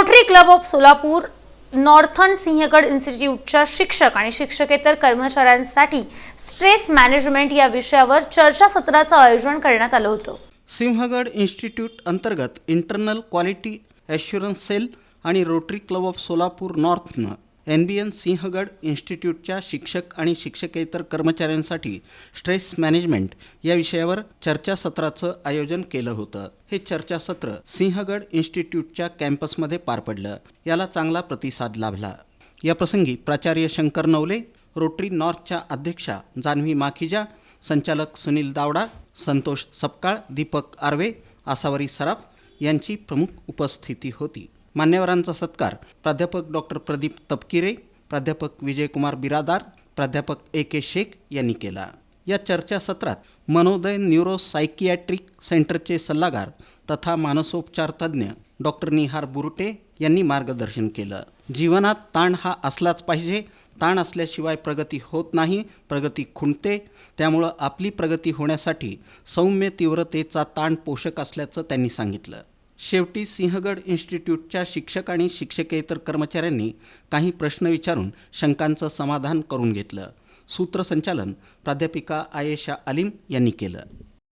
Rotary Club of Solapur northern Sinhgad इन्स्टिट्यूटच्या शिक्षक आणि शिक्षकेतर कर्मचाऱ्यांसाठी स्ट्रेस मॅनेजमेंट या विषयावर चर्चासत्राचं आयोजन करण्यात आलं होतं. सिंहगड इन्स्टिट्यूट अंतर्गत इंटरनल क्वालिटी ॲश्युरन्स सेल आणि रोटरी क्लब ऑफ सोलापूर नॉर्थनं एन बी एन सिंहगड इन्स्टिट्यूटच्या शिक्षक आणि शिक्षकेतर कर्मचाऱ्यांसाठी स्ट्रेस मॅनेजमेंट या विषयावर चर्चासत्राचं आयोजन केलं होतं. हे चर्चासत्र सिंहगड इन्स्टिट्यूटच्या कॅम्पसमध्ये पार पडलं. याला चांगला प्रतिसाद लाभला. या प्रसंगी प्राचार्य शंकर नवले रोटरी नॉर्थच्या अध्यक्षा जान्हवी माखिजा संचालक सुनील दावडा संतोष सपकाळ दीपक आर्वे आसावरी सराफ यांची प्रमुख उपस्थिती होती. मान्यवरांचा सत्कार. प्राध्यापक डॉक्टर प्रदीप तपकिरे प्राध्यापक विजयकुमार बिरादार प्राध्यापक ए के शेख यांनी केला. या चर्चासत्रात मनोदय न्यूरो सायकियाट्रिक सेंटरचे सल्लागार तथा मानसोपचार तज्ज्ञ डॉक्टर निहार बुरुटे यांनी मार्गदर्शन केलं. जीवनात ताण हा असलाच पाहिजे. ताण असल्याशिवाय प्रगती होत नाही प्रगती खुंटते. त्यामुळं आपली प्रगती होण्यासाठी सौम्य तीव्रतेचा ताण पोषक असल्याचं त्यांनी सांगितलं. शेवटी सिंहगड इन्स्टिट्यूटच्या शिक्षक आणि शिक्षकेतर कर्मचाऱ्यांनी काही प्रश्न विचारून शंकांचं समाधान करून घेतलं. सूत्रसंचालन प्राध्यापिका आयेशा अलीम यांनी केलं.